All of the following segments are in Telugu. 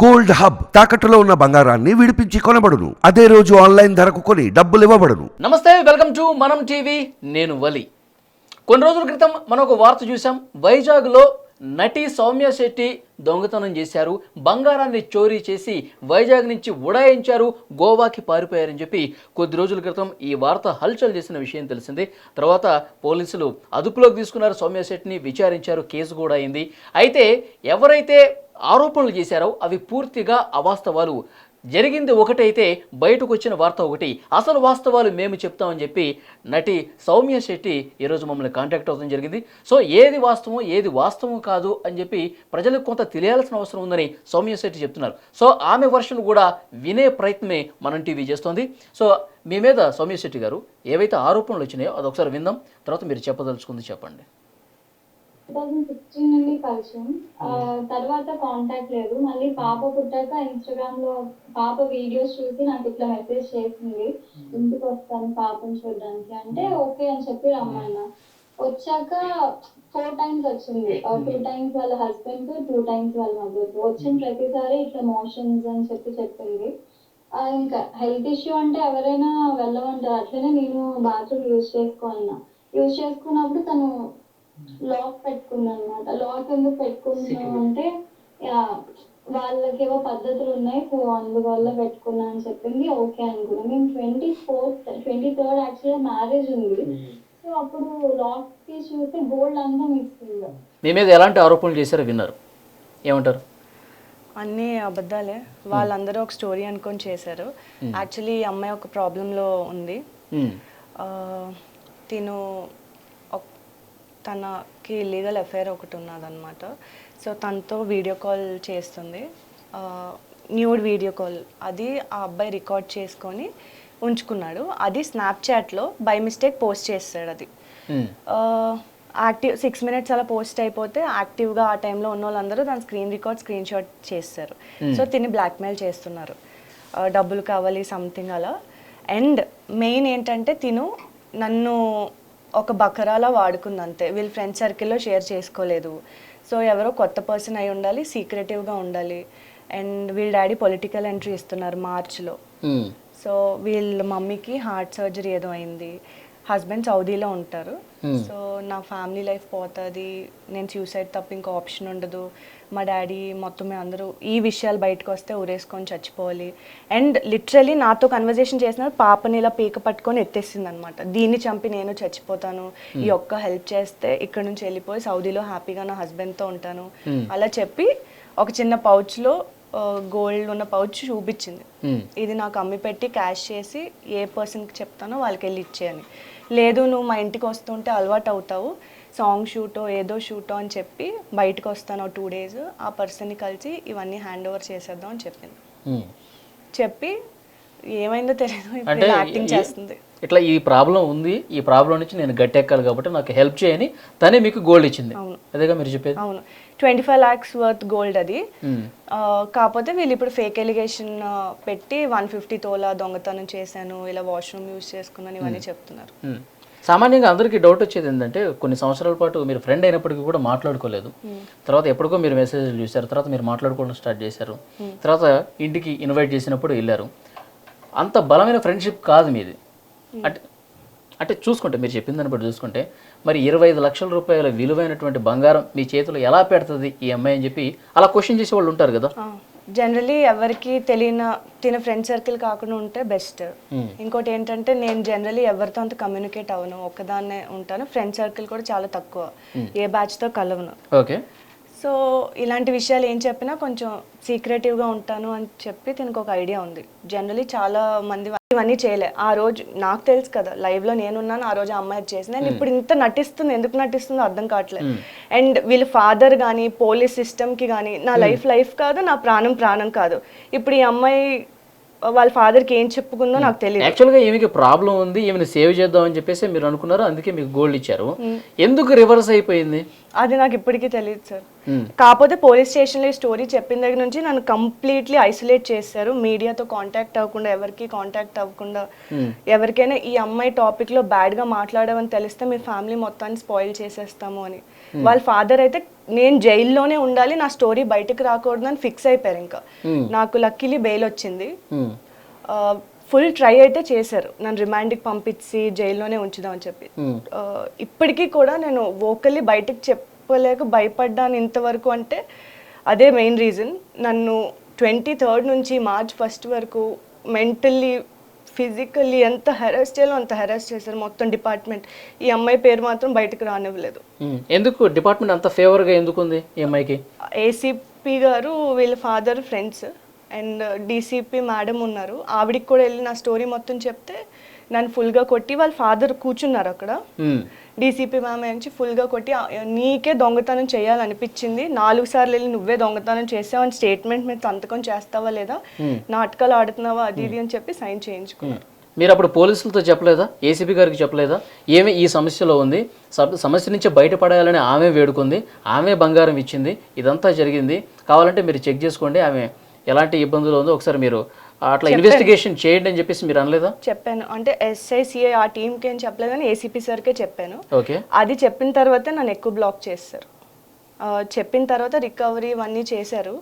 గోల్డ్ హబ్ తాకట్టులో ఉన్న బంగారాన్ని విడిపించి కొనబడును. అదే రోజు ఆన్లైన్ ధరకు కొని డబ్బులు ఇవ్వబడును. నమస్తే వెల్కమ్ టు మనం టీవీ నేను వలి. కొన్ని రోజుల క్రితం మనం ఒక వార్త చూసాం వైజాగ్లో నటి సౌమ్య శెట్టి దొంగతనం చేశారు బంగారాన్ని చోరీ చేసి వైజాగ్ నుంచి ఉడాయించారు గోవాకి పారిపోయారని చెప్పి కొద్ది రోజుల క్రితం ఈ వార్త హల్చల్ చేసిన విషయం తెలిసింది. తర్వాత పోలీసులు అదుపులోకి తీసుకున్నారు సౌమ్య శెట్టిని విచారించారు కేసు కూడా అయింది. అయితే ఎవరైతే ఆరోపణలు చేశారో అవి పూర్తిగా అవాస్తవాలు. జరిగింది ఒకటైతే బయటకు వచ్చిన వార్త ఒకటి. అసలు వాస్తవాలు మేము చెప్తామని చెప్పి నటి సౌమ్య శెట్టి ఈరోజు మమ్మల్ని కాంటాక్ట్ అవడం జరిగింది. సో ఏది వాస్తవం ఏది వాస్తవం కాదు అని చెప్పి ప్రజలకు కొంత తెలియాల్సిన అవసరం ఉందని సౌమ్య శెట్టి చెప్తున్నారు. సో ఆమె వర్షన్ కూడా వినే ప్రయత్నమే మనం టీవీ చేస్తోంది. సో మీ మీద సౌమ్య శెట్టి గారు ఏవైతే ఆరోపణలు వచ్చినాయో అది ఒకసారి విందాం. తర్వాత మీరు చెప్పదలుచుకుంది చెప్పండి. టూ థౌజండ్ సిక్స్టీన్ నుండి పరిచయం తర్వాత కాంటాక్ట్ లేదు. మళ్ళీ పాప పుట్టాక ఇన్స్టాగ్రామ్లో పాప వీడియోస్ చూసి నాకు ఇట్లా మెసేజ్ చేసింది. ఇంటికి వస్తాను పాపని చూడడానికి? అంటే ఓకే అని చెప్పి రమ్మన్నా. వచ్చాక ఫోర్ టైమ్స్ వచ్చింది. టూ టైమ్స్ వాళ్ళ హస్బెండ్ టూ టైమ్స్ వాళ్ళ మదర్ వచ్చిన ప్రతిసారి ఇట్లా మోషన్స్ అని చెప్పి చెప్పింది. ఇంకా హెల్త్ ఇష్యూ అంటే ఎవరైనా వెళ్ళమంటారు. అట్లనే నేను బాత్రూమ్ యూజ్ చేసుకోవాలన్నా. యూజ్ చేసుకున్నప్పుడు తను లాక్ పెట్టుకున్నాను అనమాట లాక్ ఎందుకు పెట్టుకున్నాను అంటే వాళ్ళకేవో పద్ధతులు ఉన్నాయి సో అందువల్ల పెట్టుకున్నా అని చెప్పింది. ఓకే అనుకున్నాం. మేము ట్వంటీ ఫోర్త్ ట్వంటీ థర్డ్ యాక్చువల్గా మ్యారేజ్ ఉంది. సో అప్పుడు లాక్ తీసి చూస్తే గోల్డ్ అంతా మిక్సింగ్ మీ మీద ఎలాంటి ఆరోపణలు చేశారో విన్నారు? ఏమంటారు? అన్నీ అబద్ధాలే. వాళ్ళందరూ ఒక స్టోరీ అనుకొని చేశారు. యాక్చువల్లీ ఈ అమ్మాయి ఒక ప్రాబ్లంలో ఉంది. తిను తనకి ఇల్లీగల్ అఫైర్ ఒకటి ఉన్నదన్నమాట. సో తనతో వీడియో కాల్ చేస్తుంది. న్యూడ్ వీడియో కాల్ అది ఆ అబ్బాయి రికార్డ్ చేసుకొని ఉంచుకున్నాడు. అది స్నాప్చాట్లో బై మిస్టేక్ పోస్ట్ చేస్తాడు అది. యాక్టివ్ సిక్స్ మినిట్స్ అలా పోస్ట్ అయిపోతే యాక్టివ్గా ఆ టైంలో ఉన్న వాళ్ళందరూ దాని స్క్రీన్ రికార్డ్ స్క్రీన్ షాట్ చేస్తారు. సో తిని బ్లాక్మెయిల్ చేస్తున్నారు. డబ్బులు కావాలి సంథింగ్ అలా. అండ్ మెయిన్ ఏంటంటే తిను నన్ను ఒక బకరాలా వాడుకుంది అంతే వీళ్ళ ఫ్రెండ్ సర్కిల్లో షేర్ చేసుకోలేదు. సో ఎవరో కొత్త పర్సన్ అయి ఉండాలి సీక్రెటివ్గా ఉండాలి. అండ్ వీళ్ళ డాడీ పొలిటికల్ ఎంట్రీ ఇస్తున్నారు మార్చ్లో. ఉమ్, సో వీళ్ళ మమ్మీకి హార్ట్ సర్జరీ ఏదో అయింది. హస్బెండ్ సౌదీలో ఉంటారు. సో నా ఫ్యామిలీ లైఫ్ పోతుంది. నేను సూసైడ్ తప్ప ఇంకో ఆప్షన్ ఉండదు. మా డాడీ మొత్తం అందరూ ఈ విషయాలు బయటకు వస్తే ఉరేసుకొని చచ్చిపోవాలి. అండ్ లిటరలీ నాతో కన్వర్జేషన్ చేసిన పాపని ఇలా పీక పట్టుకొని ఎత్తేసింది అనమాట దీన్ని చంపి నేను చచ్చిపోతాను. ఈ ఒక్క హెల్ప్ చేస్తే ఇక్కడ నుంచి వెళ్ళిపోయి సౌదీలో హ్యాపీగా నా హస్బెండ్తో ఉంటాను. అలా చెప్పి ఒక చిన్న పౌచ్లో గోల్డ్ ఉన్న పౌచ్ చూపించింది. ఇది నాకు అమ్మి పెట్టి క్యాష్ చేసి ఏ పర్సన్కి చెప్తానో వాళ్ళకి వెళ్ళి ఇచ్చేయని. లేదు నువ్వు మా ఇంటికి వస్తుంటే అలవాటు అవుతావు. సాంగ్ షూటో ఏదో షూటో అని చెప్పి బయటకు వస్తాను టూ డేస్ ఆ పర్సన్ని కలిసి ఇవన్నీ హ్యాండ్ ఓవర్ చేసేద్దాం అని చెప్పింది. చెప్పి ఏమైందో తెలియదు ఇప్పుడు యాక్టింగ్ చేస్తుంది. ఇట్లా ఈ ప్రాబ్లం ఉంది ఈ ప్రాబ్లం నుంచి నేను గట్టెక్కాలి కాబట్టి నాకు హెల్ప్ చేయని తనే మీకు గోల్డ్ ఇచ్చింది. అవును. అదేగా మీరు చెప్పేది? అవును. Twenty five lakhs worth gold అది. కాకపోతే వీళ్ళు ఇప్పుడు ఫేక్ ఎలిగేషన్ పెట్టి వన్ ఫిఫ్టీ తోలా దొంగతనం చేశాను ఇలా వాష్రూమ్ యూజ్ చేసుకున్నాను ఇవన్నీ చెప్తున్నారు. సామాన్యంగా అందరికీ డౌట్ వచ్చేది ఏంటంటే కొన్ని సంవత్సరాల పాటు మీరు ఫ్రెండ్ అయినప్పటికీ కూడా మాట్లాడుకోలేదు. తర్వాత ఎప్పటికో మీరు మెసేజ్లు చూశారు తర్వాత మీరు మాట్లాడుకోవడం స్టార్ట్ చేశారు. తర్వాత ఇంటికి ఇన్వైట్ చేసినప్పుడు వెళ్ళారు. అంత బలమైన ఫ్రెండ్షిప్ కాదు మీది. అంటే అంటే చూసుకుంటే మీరు చెప్పిన దాన్ని బట్టి చూసుకుంటే మరి ఇరవై ఐదు లక్షల రూపాయల విలువైనటువంటి బంగారం మీ చేతిలో ఎలా పెడుతుంది ఈ అమ్మాయి అని చెప్పి అలా క్వశ్చన్ చేసే వాళ్ళు ఉంటారు కదా. జనరలీ ఎవరికి తెలియని తిన ఫ్రెండ్ సర్కిల్ కాకుండా ఉంటే బెస్ట్ ఇంకోటి ఏంటంటే నేను జనరలీ ఎవరితో అంత కమ్యూనికేట్ అవ్వను. ఒక్కదాన్నే ఉంటాను. ఫ్రెండ్ సర్కిల్ కూడా చాలా తక్కువ. ఏ బ్యాచ్తో కలవను. ఓకే సో ఇలాంటి విషయాలు ఏం చెప్పినా కొంచెం సీక్రెటివ్గా ఉంటాను అని చెప్పి దీనికి ఒక ఐడియా ఉంది. జనరలీ చాలా మంది ఇవన్నీ చేయలే. ఆ రోజు నాకు తెలుసు కదా లైవ్లో నేనున్నాను ఆ రోజు ఆ అమ్మాయి చేసింది. అండ్ ఇప్పుడు ఇంత నటిస్తుంది ఎందుకు నటిస్తుందో అర్థం కావట్లేదు. అండ్ వీళ్ళ ఫాదర్ కానీ పోలీస్ సిస్టమ్కి కానీ నా లైఫ్ లైఫ్ కాదు నా ప్రాణం ప్రాణం కాదు. ఇప్పుడు ఈ అమ్మాయి వాళ్ళ ఫాదర్కి ఏం చెప్పుకుందో నాకు తెలియదు యాక్చువల్గా ఈమెకి ప్రాబ్లం ఉంది ఈమెను సేవ్ చేద్దాం అని చెప్పేసి మీరు అనుకున్నారు అందుకే మీకు గోల్డ్ ఇచ్చారు. ఎందుకు రివర్స్ అయిపోయింది? అది నాకు ఇప్పటికీ తెలియదు సార్. కాకపోతే పోలీస్ స్టేషన్లో ఈ స్టోరీ చెప్పిన దగ్గర నుంచి నన్ను కంప్లీట్లీ ఐసోలేట్ చేశారు. మీడియాతో కాంటాక్ట్ అవ్వకుండా ఎవరికి కాంటాక్ట్ అవ్వకుండా. ఎవరికైనా ఈ అమ్మాయి టాపిక్లో బ్యాడ్గా మాట్లాడమని తెలిస్తే మీ ఫ్యామిలీ మొత్తాన్ని స్పాయిల్ చేసేస్తాము అని. వాళ్ళ ఫాదర్ అయితే నేను జైల్లోనే ఉండాలి నా స్టోరీ బయటకు రాకూడదు అని ఫిక్స్ అయిపోయారు ఇంకా. నాకు లక్కీలీ బెయిల్ వచ్చింది. ఫుల్ ట్రై అయితే చేశారు. నన్ను రిమాండ్కి పంపించి జైల్లోనే ఉంచుదామని చెప్పి. ఇప్పటికీ కూడా నేను వోకల్లీ బయటకు చెప్పలేక భయపడ్డాను ఇంతవరకు అంటే అదే మెయిన్ రీజన్ నన్ను ట్వంటీ థర్డ్ నుంచి మార్చ్ ఫస్ట్ వరకు మెంటల్లీ ఫిజికల్లీ ఎంత హెరాస్ చేయాలో అంత హెరాస్ చేశారు మొత్తం డిపార్ట్మెంట్ ఈ అమ్మాయి పేరు మాత్రం బయటకు రానివ్వలేదు. ఎందుకు? డిపార్ట్మెంట్ అంత ఫేవర్గా ఎందుకు ఉంది ఈ అమ్మాయికి? ఏసీపీ గారు వీళ్ళ father friends and DCP madam ఉన్నారు. ఆవిడికి కూడా వెళ్ళి నా స్టోరీ మొత్తం చెప్తే నన్ను ఫుల్గా కొట్టి వాళ్ళ ఫాదర్ కూర్చున్నారు అక్కడ. డీసీపీ మ్యామ్ నుంచి ఫుల్గా కొట్టి "ఆ, నీకే దొంగతనం చేయాలనిపించింది. నాలుగు సార్లు వెళ్ళి నువ్వే దొంగతనం చేసావు అని స్టేట్మెంట్ మీద సంతకం చేస్తావా లేదా? నాటకాలు ఆడుతున్నావా? అది ఇది అని చెప్పి సైన్ చేయించుకున్నారు. మీరు అప్పుడు పోలీసులతో చెప్పలేదా? ఏసీపీ గారికి చెప్పలేదా? ఏమి ఈ సమస్యలో ఉంది? సమస్య నుంచి బయటపడాలని ఆమె వేడుకుంది. ఆమె బంగారం ఇచ్చింది. ఇదంతా జరిగింది. కావాలంటే మీరు చెక్ చేసుకోండి. ఆమె ఎలాంటి ఇబ్బందులు ఉందో ఒకసారి మీరు అట్లా ఇన్వెస్టిగేషన్ చేయండి అని చెప్పేసి మీరు అనలేదా? చెప్పాను. అంటే ఎస్ఐసిఐ ఆ టీంకి ఏం చెప్పలేదు కానీ ఏసీపీ సార్కే చెప్పాను. ఓకే అది చెప్పిన తర్వాతే నన్ను ఎక్కువ బ్లాక్ చేస్తారు. చెప్పిన తర్వాత రికవరీ ఇవన్నీ చేశారు.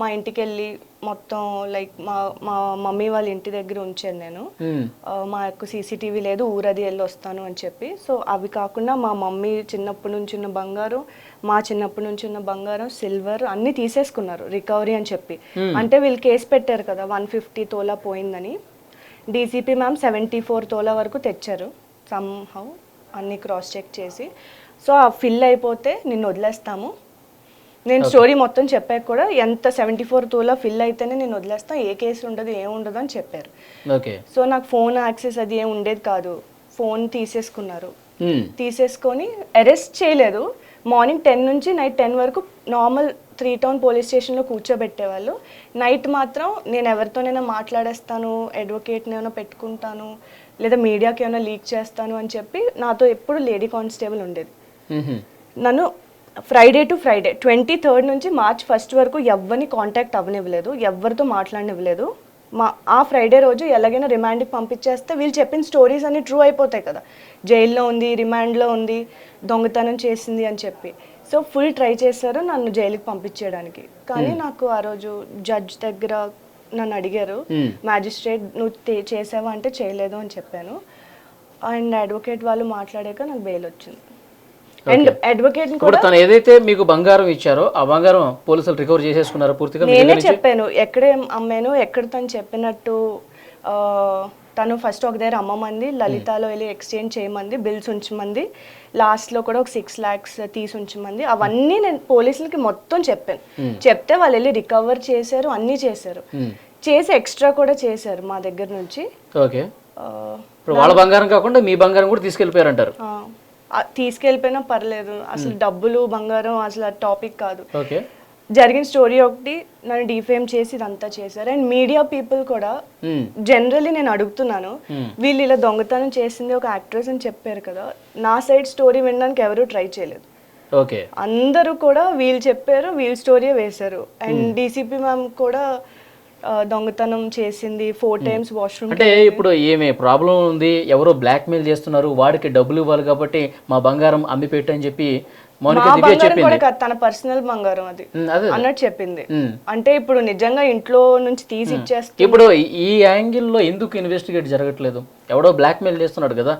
మా ఇంటికి వెళ్ళి మొత్తం లైక్ మా మా మమ్మీ వాళ్ళ ఇంటి దగ్గర ఉంచాను నేను. మా యొక్క సీసీటీవీ లేదు ఊరది వెళ్ళి వస్తాను అని చెప్పి. సో అవి కాకుండా మా మమ్మీ చిన్నప్పటి నుంచి ఉన్న బంగారం మా చిన్నప్పటి నుంచి ఉన్న బంగారం సిల్వర్ అన్నీ తీసేసుకున్నారు రికవరీ అని చెప్పి. అంటే వీళ్ళు కేసు పెట్టారు కదా వన్ ఫిఫ్టీ తోలా పోయిందని. DCP ma'am seventy four tola వరకు తెచ్చారు. సమ్ హౌ అన్నీ క్రాస్ చెక్ చేసి. సో ఆ ఫిల్ అయిపోతే నిన్ను వదిలేస్తాము. నేను స్టోరీ మొత్తం చెప్పాక కూడా ఎంత సెవెంటీ ఫోర్ తోలా ఫిల్ అయితేనే నేను వదిలేస్తాం ఏ కేసు ఉండదు ఏం ఉండదు అని చెప్పారు. ఓకే. సో నాకు ఫోన్ యాక్సెస్ అది ఏం ఉండేది కాదు. ఫోన్ తీసేసుకున్నారు. తీసేసుకొని అరెస్ట్ చేయలేదు. మార్నింగ్ టెన్ నుంచి నైట్ టెన్ వరకు నార్మల్ త్రీ టౌన్ పోలీస్ స్టేషన్లో కూర్చోబెట్టేవాళ్ళు. నైట్ మాత్రం నేను ఎవరితోనైనా మాట్లాడేస్తాను అడ్వకేట్ని ఏమైనా పెట్టుకుంటాను లేదా మీడియాకి ఏమైనా లీక్ చేస్తాను అని చెప్పి నాతో ఎప్పుడు లేడీ కానిస్టేబుల్ ఉండేది. నన్ను Friday to Friday twenty third నుంచి మార్చ్ ఫస్ట్ వరకు ఎవరిని కాంటాక్ట్ అవ్వనివ్వలేదు ఎవరితో మాట్లాడనివ్వలేదు. మా ఆ ఫ్రైడే రోజు ఎలాగైనా రిమాండ్కి పంపించేస్తే వీళ్ళు చెప్పిన స్టోరీస్ అన్ని ట్రూ అయిపోతాయి కదా. జైల్లో ఉంది రిమాండ్లో ఉంది దొంగతనం చేసింది అని చెప్పి. సో ఫుల్ ట్రై చేశారు నన్ను జైలుకి పంపించేయడానికి. కానీ నాకు ఆ రోజు జడ్జ్ దగ్గర నన్ను అడిగారు మ్యాజిస్ట్రేట్ నువ్వు తే- చేసావా అంటే చేయలేదు అని చెప్పాను. అండ్ అడ్వకేట్ వాళ్ళు మాట్లాడాక నాకు బెయిల్ వచ్చింది. అండ్ అడ్వకేట్ ఇప్పుడు తను ఏదైతే మీకు బంగారం ఇచ్చారో ఆ బంగారం పోలీసులు రికవర్ చేసేసుకున్నారా పూర్తిగా? నేనే? చెప్పాను. ఎక్కడే అమ్మాను ఎక్కడ తను చెప్పినట్టు తను ఫస్ట్ ఒక దగ్గర అమ్మమంది లలితాలో వెళ్ళి ఎక్స్చేంజ్ చేయమంది బిల్స్ ఉంచమంది లాస్ట్లో కూడా ఒక సిక్స్ ల్యాక్స్ తీసి ఉంచమంది. అవన్నీ నేను పోలీసులకి మొత్తం చెప్పాను. చెప్తే వాళ్ళు వెళ్ళి రికవర్ చేశారు అన్నీ చేశారు. చేసి ఎక్స్ట్రా కూడా చేశారు మా దగ్గర నుంచి. ఓకే వాళ్ళ బంగారం కాకుండా మీ బంగారం కూడా తీసుకెళ్ళిపోయారంటారు. తీసుకెళ్ళిపోయినా పర్లేదు. అసలు డబ్బులు బంగారం అసలు టాపిక్ కాదు. జరిగిన స్టోరీ ఒకటి నన్ను డిఫేమ్ చేసి ఇదంతా చేశారు. అండ్ మీడియా పీపుల్ కూడా. జనరల్లీ నేను అడుగుతున్నాను వీళ్ళు ఇలా దొంగతనం చేసింది ఒక యాక్ట్రెస్ అని చెప్పారు కదా నా సైడ్ స్టోరీ వినడానికి ఎవరూ ట్రై చేయలేదు. ఓకే. అందరూ కూడా వీళ్ళు చెప్పారు వీళ్ళ స్టోరీయే వేశారు. అండ్ డీసీపీ మ్యామ్ కూడా దొంగతనం చేసింది ఫోర్ టైమ్స్ వాష్రూమ్ అంటే ఇప్పుడు ఏమి ప్రాబ్లం ఉంది? ఎవరో బ్లాక్మెయిల్ చేస్తున్నారు వాడికి డబ్బులు ఇవ్వాలి కాబట్టి మా బంగారం అమ్మి పెట్టు అని చెప్పి తన పర్సనల్ బంగారం అది. అదే. అన్నట్టు చెప్పింది. ఉమ్. అంటే ఇప్పుడు నిజంగా ఇంట్లో నుంచి తీసి ఇచ్చేస్తే ఇప్పుడు ఈ యాంగిల్లో ఎందుకు ఇన్వెస్టిగేట్ జరగట్లేదు? ఎవడో బ్లాక్మెయిల్ చేస్తున్నాడు కదా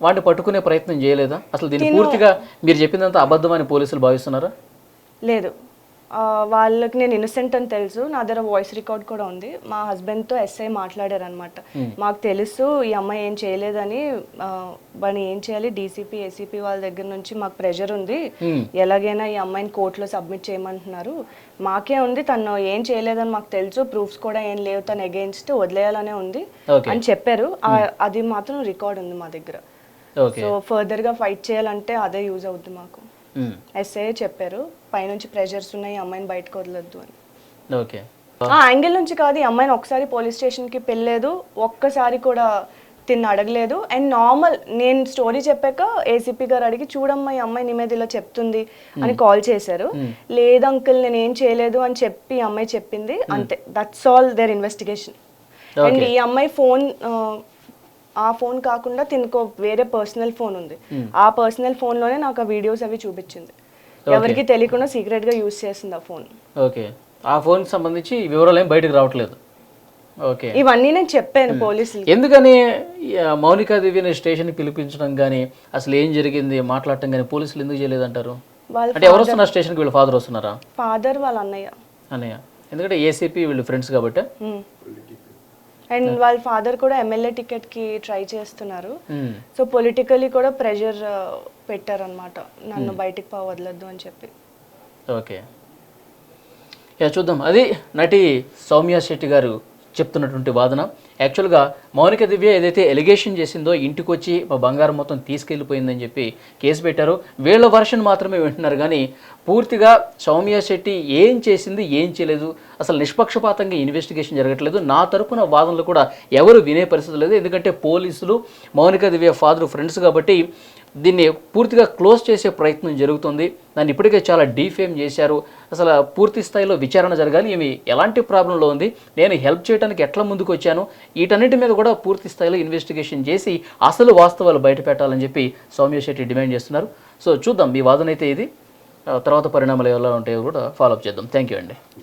వాడిని పట్టుకునే ప్రయత్నం చేయలేదా? అసలు దీన్ని పూర్తిగా మీరు చెప్పిందంతా అబద్ధం అని పోలీసులు భావిస్తున్నారా? లేదు. వాళ్ళకి నేను ఇన్నసెంట్ అని తెలుసు. నా దగ్గర వాయిస్ రికార్డ్ కూడా ఉంది. మా హస్బెండ్తో ఎస్ఐ మాట్లాడారనమాట మాకు తెలుసు ఈ అమ్మాయి ఏం చేయలేదని. వాడిని ఏం చేయాలి? డీసీపీ ఏసీపీ వాళ్ళ దగ్గర నుంచి మాకు ప్రెషర్ ఉంది. ఎలాగైనా ఈ అమ్మాయిని కోర్టులో సబ్మిట్ చేయమంటున్నారు. మాకే ఉంది. తను ఏం చేయలేదని మాకు తెలుసు. ప్రూఫ్స్ కూడా ఏం లేవు. తను అగేన్స్ట్ వదిలేయాలనే ఉంది. అని చెప్పారు. ఆ- అది మాత్రం రికార్డ్ ఉంది మా దగ్గర. సో ఫర్దర్గా ఫైట్ చేయాలంటే అదే యూజ్ అవుద్ది మాకు. ఉమ్, ఎస్ఐ చెప్పారు పైనుంచి ప్రెషర్స్ ఉన్నాయి అమ్మాయిని బయటకు వదలొద్దు అని. ఓకే ఆ యాంగిల్ నుంచి కాదు ఈ అమ్మాయిని ఒకసారి పోలీస్ స్టేషన్కి పెళ్ళలేదు ఒక్కసారి కూడా తిన్న అడగలేదు. అండ్ నార్మల్ నేను స్టోరీ చెప్పాక ఏసీపీ గారు అడిగి చూడమ్మా ఈ అమ్మాయి నీ మీద ఇలా చెప్తుంది అని కాల్ చేశారు. లేదు అంకుల్ నేను ఏం చేయలేదు అని చెప్పి ఈ అమ్మాయి చెప్పింది. అంతే. That's all their investigation and ఈ అమ్మాయి ఫోన్ ఆ ఫోన్ కాకుండా తినకో వేరే పర్సనల్ ఫోన్ ఉంది. ఆ పర్సనల్ ఫోన్లోనే నాకు ఆ వీడియోస్ అవి చూపించింది. ఎవరికి తెలియకుండా సీక్రెట్గా యూస్ చేసింది ఆ ఫోన్ ఓకే ఆ ఫోన్కి సంబంధించి వివరాలు ఏం బయటకు రావట్లేదు. ఓకే ఇవన్నీ నేను చెప్పాను పోలీసులకి. ఎందుకని ఆ, మౌనికాదేవిని స్టేషన్కి పిలిపించడం కానీ అసలు ఏం జరిగింది మాట్లాడటం కానీ పోలీసులు ఎందుకు చేయలేదంటారు? వాళ్ళ అంటే ఎవరు వస్తున్నారు స్టేషన్కి? వీళ్ళ ఫాదర్ వస్తున్నారా? ఫాదర్ వాళ్ళ అన్నయ్య. అన్నయ్య. ఎందుకంటే ఏసీపీ వీళ్ళు ఫ్రెండ్స్ కాబట్టి. అండ్ వాళ్ళ ఫాదర్ కూడా ఎమ్మెల్యే టికెట్కి ట్రై చేస్తున్నారు. సో పొలిటికలీ కూడా ప్రెషర్ పెట్టారనమాట నన్ను బయటికి పో వదలొద్దు అని చెప్పి. ఓకే యా చూద్దాం. అది నటి సౌమ్య శెట్టి గారు చెప్తున్నటువంటి వాదన. యాక్చువల్గా మౌనిక దివ్య ఏదైతే ఎలిగేషన్ చేసిందో ఇంటికి వచ్చి మా బంగారం మొత్తం తీసుకెళ్ళిపోయిందని చెప్పి కేసు పెట్టారు. వీళ్ళ వర్షన్ మాత్రమే వింటున్నారు. కానీ పూర్తిగా సౌమ్య శెట్టి ఏం చేసింది ఏం చేయలేదు. అసలు నిష్పక్షపాతంగా ఇన్వెస్టిగేషన్ జరగట్లేదు. నా తరపున వాదనలు కూడా ఎవరు వినే పరిస్థితి లేదు. ఎందుకంటే పోలీసులు మౌనిక దివ్య ఫాదర్ ఫ్రెండ్స్ కాబట్టి దీన్ని పూర్తిగా క్లోజ్ చేసే ప్రయత్నం జరుగుతుంది. దాన్ని ఇప్పటికే చాలా డీఫేమ్ చేశారు. అసలు పూర్తి స్థాయిలో విచారణ జరగాలి. ఇవి ఎలాంటి ప్రాబ్లంలో ఉంది? నేను హెల్ప్ చేయడానికి ఎట్లా ముందుకు వచ్చాను వీటన్నిటి మీద కూడా పూర్తి స్థాయిలో ఇన్వెస్టిగేషన్ చేసి అసలు వాస్తవాలు బయట పెట్టాలని చెప్పి సౌమ్యశెట్టి డిమాండ్ చేస్తున్నారు. సో చూద్దాం. మీ వాదన అయితే ఇది. తర్వాత పరిణామాలు ఎలా ఉంటాయో కూడా ఫాలోఅప్ చేద్దాం. థ్యాంక్ యూ అండి.